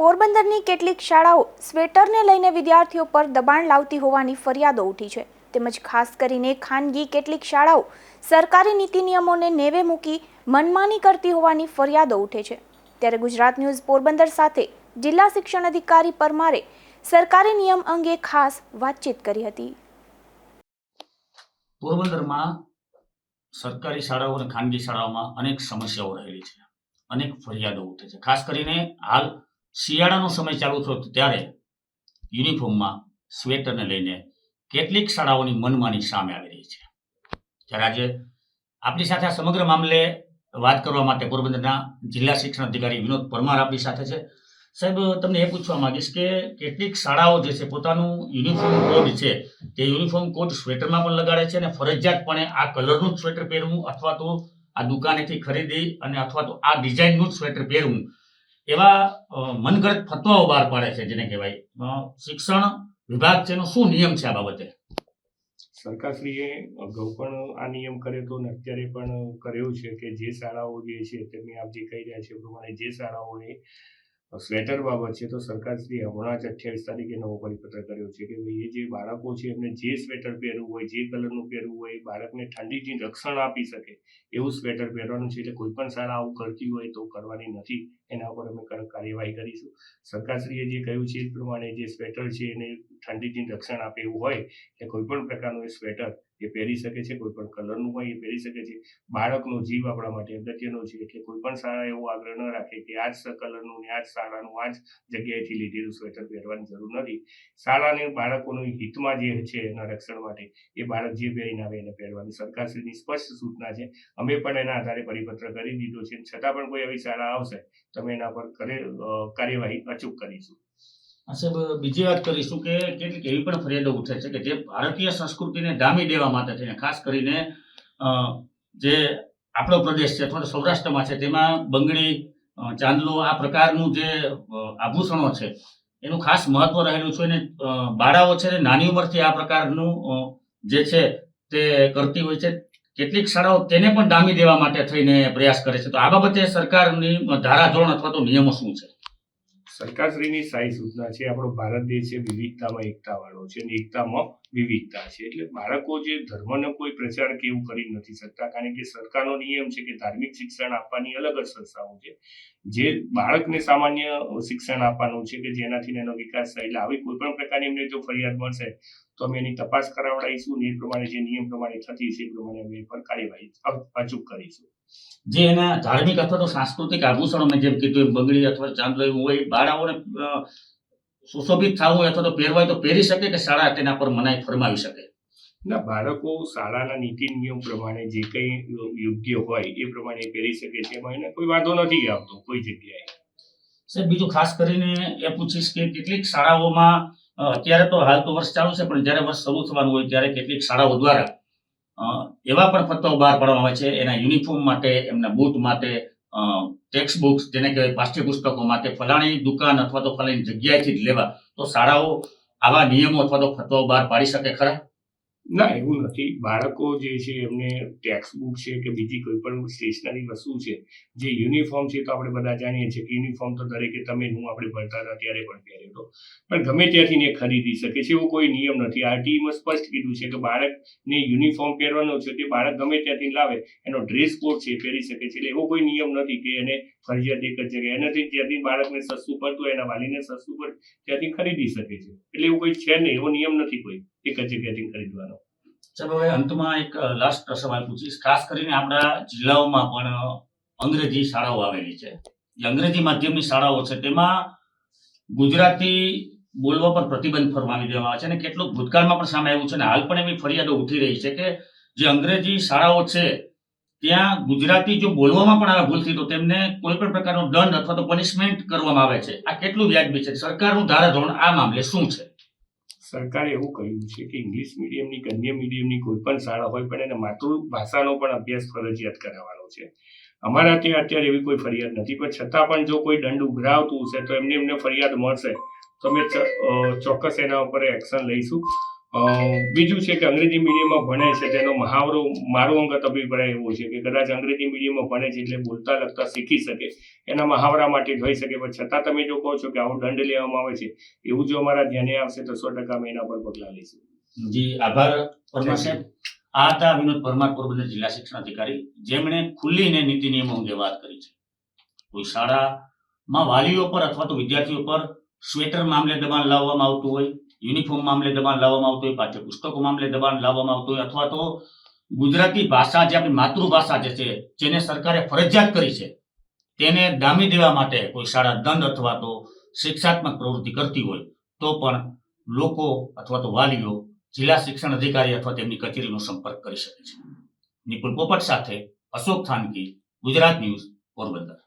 પોરબંદરની કેટલીક શાળાઓ સ્વેટરને લઈને વિદ્યાર્થીઓ પર દબાણ લાવતી હોવાની ફરિયાદો ઉઠી છે. તેમજ ખાસ કરીને ખાનગી કેટલીક શાળાઓ સરકારી નીતિ નિયમોને નેવે મૂકી મનમાની કરતી હોવાની ફરિયાદો ઉઠે છે. ત્યારે ગુજરાત ન્યૂઝ પોરબંદર સાથે જિલ્લા શિક્ષણ અધિકારી પરમારે સરકારી નિયમ અંગે ખાસ વાતચીત કરી હતી. પોરબંદરમાં સરકારી શાળાઓ અને ખાનગી શાળાઓમાં અનેક સમસ્યાઓ રહેલી છે. અનેક ફરિયાદો ઉઠે છે. ખાસ કરીને હાલ શિયાળાનો સમય ચાલુ થયો ત્યારે યુનિફોર્મમાં સ્વેટરને લઈને કેટલીક શાળાઓની મનમાની સામે આવી રહી છે. ત્યારે આજે આપણી સાથે આ સમગ્ર મામલે વાત કરવા માટે પોરબંદરના જિલ્લા શિક્ષણ અધિકારી વિનોદ પરમાર આપણી સાથે છે. સાહેબ, તમને એ પૂછવા માંગીશ કે કેટલીક શાળાઓ જે છે પોતાનું યુનિફોર્મ કોડ છે, તે યુનિફોર્મ કોડ સ્વેટરમાં પણ લગાડે છે અને ફરજિયાતપણે આ કલરનું જ સ્વેટર પહેરવું અથવા તો આ દુકાનેથી ખરીદી અને અથવા તો આ ડિઝાઇનનું જ સ્વેટર પહેરવું એવા મનગઢ ફતવાઓ બહાર પાડે છે જેને કહેવાય. શિક્ષણ વિભાગ છે શું નિયમ છે આ બાબતે? સરકારશ્રીએ અગાઉ પણ આ નિયમ કર્યો હતો અને અત્યારે પણ કર્યો છે કે જે શાળાઓ જે છે તેમને આપ જે કહી રહ્યા છે પ્રમાણે જે શાળાઓએ સ્વેટર બાબત છે, તો સરકારશ્રીએ હમણાં જ અઠ્યાવીસ તારીખે નવો પરિપત્ર કર્યો છે કે ભાઈ, એ જે બાળકો છે, એમને જે સ્વેટર પહેરવું હોય, જે કલરનું પહેરવું હોય, એ બાળકને ઠંડીથી રક્ષણ આપી શકે એવું સ્વેટર પહેરવાનું છે. એટલે કોઈ પણ શાળા આવું કરતી હોય તો કરવાની નથી. એના ઉપર અમે કડક કાર્યવાહી કરીશું. સરકારશ્રીએ જે કહ્યું છે એ પ્રમાણે જે સ્વેટર છે, એને ઠંડીથી રક્ષણ આપે એવું હોય કે કોઈ પણ પ્રકારનું એ સ્વેટર એ પહેરી શકે છે. કોઈ પણ કલરનું હોય એ પહેરી શકે છે. બાળકનો જીવ આપણા માટે અગત્યનો છે. એટલે કોઈ પણ શાળા એવો આગ્રહ ન રાખે કે આ જ કલરનું ને આ જ શાળાનું આ જ જગ્યાએથી લીધેલું સ્વેટર પહેરવાની જરૂર નથી. શાળાને બાળકોનું હિતમાં જે છે એના રક્ષણ માટે એ બાળક જે પહેરીને આવે એને પહેરવાની. સરકારશ્રીની સ્પષ્ટ સૂચના છે. અમે પણ એના આધારે પરિપત્ર કરી દીધો છે. છતાં પણ કોઈ આવી શાળા આવશે તો અમે એના પર કાર્યવાહી અચૂક કરીશું. સાહેબ, બીજી વાત કરીશું કે કેટલીક એવી પણ ફરિયાદો ઉઠે છે કે જે ભારતીય સંસ્કૃતિને ડામી દેવા માટે થઈને, ખાસ કરીને જે આપણો પ્રદેશ છે અથવા સૌરાષ્ટ્રમાં છે, તેમાં બંગડી ચાંદલો આ પ્રકારનું જે આભૂષણો છે, એનું ખાસ મહત્વ રહેલું છે અને બાળાઓ છે ને નાની ઉંમરથી આ પ્રકારનું જે છે તે કરતી હોય છે. કેટલીક શાળાઓ તેને પણ ડામી દેવા માટે થઈને પ્રયાસ કરે છે. તો આ બાબતે સરકારની ધારાધોરણ અથવા તો નિયમો શું છે? સરકારશ્રીની સાઈ સૂચના છે. આપણો ભારત દેશ છે, વિવિધતામાં એકતાવાળો છે અને એકતામાં વિવિધતા છે. એટલે બાળકો જે ધર્મનો કોઈ પ્રચાર કે એવું કરી નથી શકતા, કારણ કે સરકારનો નિયમ છે કે ધાર્મિક શિક્ષણ આપવાની અલગ જ સંસ્થાઓ છે. જે બાળકને સામાન્ય શિક્ષણ આપવાનું છે કે જેનાથી એનો વિકાસ થાય. એટલે આવી કોઈ પણ પ્રકારની એમને જો ફરિયાદ મળશે, તો અમે એની તપાસ કરાવડાવીશું ને એ પ્રમાણે જે નિયમ પ્રમાણે થતી છે એ પ્રમાણે અમે પર કાર્યવાહી અચૂક કરીશું. જે એના ધાર્મિક અથવા તો સાંસ્કૃતિક આભૂષણો મેં જેમ કીધું બંગડી અથવા ચાંદલો એવું હોય બાળાઓને સુશોભિત થવું હોય અથવા તો પહેરવાય તો પહેરી શકે કે શાળા તેના પર મનાઈ ફરમાવી શકે? ના બાળકો શાળાના નીતિ નિયમ પ્રમાણે જે કંઈ યોગ્ય હોય એ પ્રમાણે પહેરી શકે છે એમાં એને કોઈ વાંધો નથી આવતો કોઈ જગ્યાએ. સાહેબ બીજું ખાસ કરીને એ પૂછીશ કે કેટલીક શાળાઓમાં અત્યારે તો હાલ તો વર્ષ ચાલુ છે પણ જ્યારે વર્ષ શરૂ થવાનું હોય ત્યારે કેટલીક શાળાઓ દ્વારા એવા પણ ફતવાઓ બહાર પાડવામાં આવે છે. એના યુનિફોર્મ માટે, એમના બૂટ માટે ટેક્સ્ટ બુક્સ જેને કહેવાય પાઠ્યપુસ્તકો માટે ફલાણી દુકાન અથવા તો ફલાણી જગ્યાએથી જ લેવા. તો શાળાઓ આવા નિયમો અથવા તો ફતવાઓ બહાર પાડી શકે ખરા? ના, એવું નથી. બાળકો જે છે, એમને ટેક્સ્ટ બુક છે કે બીજી કોઈ પણ સ્ટેશનરી વસ્તુ છે, જે યુનિફોર્મ છે તો આપણે બધા જાણીએ છીએ કે યુનિફોર્મ તો દરેકે તમે હું આપણે ભરતા હતા ત્યારે પણ પહેર્યો હતો. પણ ગમે ત્યાંથી એ ખરીદી શકે છે, એવો કોઈ નિયમ નથી. આરટીઈમાં સ્પષ્ટ કીધું છે કે બાળકને યુનિફોર્મ પહેરવાનો છે તે બાળક ગમે ત્યાંથી લાવે, એનો ડ્રેસ કોડ છે પહેરી શકે છે. એટલે એવો કોઈ નિયમ નથી કે એને ફરજિયાત એક જ જગ્યાએ, એનાથી ત્યાંથી બાળકને સસ્તું પડતું એના વાલીને સસ્તું પડે, ત્યાંથી ખરીદી શકે છે. એટલે એવું કોઈ છે નહીં, એવો નિયમ નથી કોઈ. જ જગ્યાએથી ખરીદવાનો. સાહેબ, હવે અંતમાં એક લાસ્ટ સવાલ પૂછીશ. ખાસ કરીને આપણા જિલ્લાઓમાં પણ અંગ્રેજી શાળાઓ આવેલી છે. જે અંગ્રેજી માધ્યમની શાળાઓ છે, તેમાં ગુજરાતી બોલવા પર પ્રતિબંધ ફરમાવી દેવામાં આવે છે અને કેટલુંક ભૂતકાળમાં પણ સામે આવ્યું છે અને હાલ પણ એવી ફરિયાદો ઉઠી રહી છે કે જે અંગ્રેજી શાળાઓ છે, ત્યાં ગુજરાતી જો બોલવામાં પણ આવે ભૂલથી, તો તેમને કોઈ પણ પ્રકારનો દંડ અથવા તો પનિશમેન્ટ કરવામાં આવે છે. આ કેટલું વ્યાજબી છે? સરકારનું ધારાધોરણ આ મામલે શું છે? સરકારે એવું કહ્યું છે કે ઇંગ્લિશ મીડિયમની કે અન્ય મીડિયમની કોઈ પણ શાળા હોય પણ એને માતૃભાષાનો પણ અભ્યાસ ફરજિયાત કરાવવાનો છે. અમારા ત્યાં અત્યારે એવી કોઈ ફરિયાદ નથી, પણ છતાં પણ જો કોઈ દંડ ઉઘરાવતું હશે તો એમને એમને ફરિયાદ મળશે. તો અમે ચોક્કસ એના ઉપર એક્શન લઈશું. બીજું છે કે અંગ્રેજી મીડિયમમાં ભણે છે, તેનો મહાવરો મારો અંગત અભિપ્રાય એવો છે કે કદાચ અંગ્રેજી મીડિયમમાં ભણે છે એટલે બોલતા લખતા શીખી શકે, એના મહાવરા માટે હોઈ શકે. પણ છતાં તમે જો કહો છો કે આવો દંડ લેવામાં આવે છે, એવું જો અમારા ધ્યાને આવશે તો સો ટકા અમે એના પર પગલાં લઈશું. જી, આભાર, પરમાર સાહેબ. આ હતા વિનોદ પરમાર, પોરબંદર જિલ્લા શિક્ષણ અધિકારી. જેમણે ખુલ્લીને નીતિ નિયમો અંગે વાત કરી છે. કોઈ શાળામાં વાલીઓ પર અથવા તો વિદ્યાર્થીઓ પર સ્વેટર મામલે દબાણ લાવવામાં આવતું હોય, યુનિફોર્મ મામલે દબાણ લાવવામાં આવતું હોય પાઠ્યપુસ્તકો મામલે દબાણ લાવવામાં આવતું હોય, અથવા તો ગુજરાતી ભાષા જે આપણી માતૃભાષા જે છે, જેને સરકારે ફરજિયાત કરી છે, તેને ડામી દેવા માટે કોઈ શાળા દંડ અથવા તો શિક્ષાત્મક પ્રવૃત્તિ કરતી હોય, તો પણ લોકો અથવા તો વાલીઓ જિલ્લા શિક્ષણ અધિકારી અથવા તેમની કચેરીનો સંપર્ક કરી શકે છે. નિપુલ પોપટ સાથે અશોક થાનકી, ગુજરાત ન્યૂઝ પોરબંદર.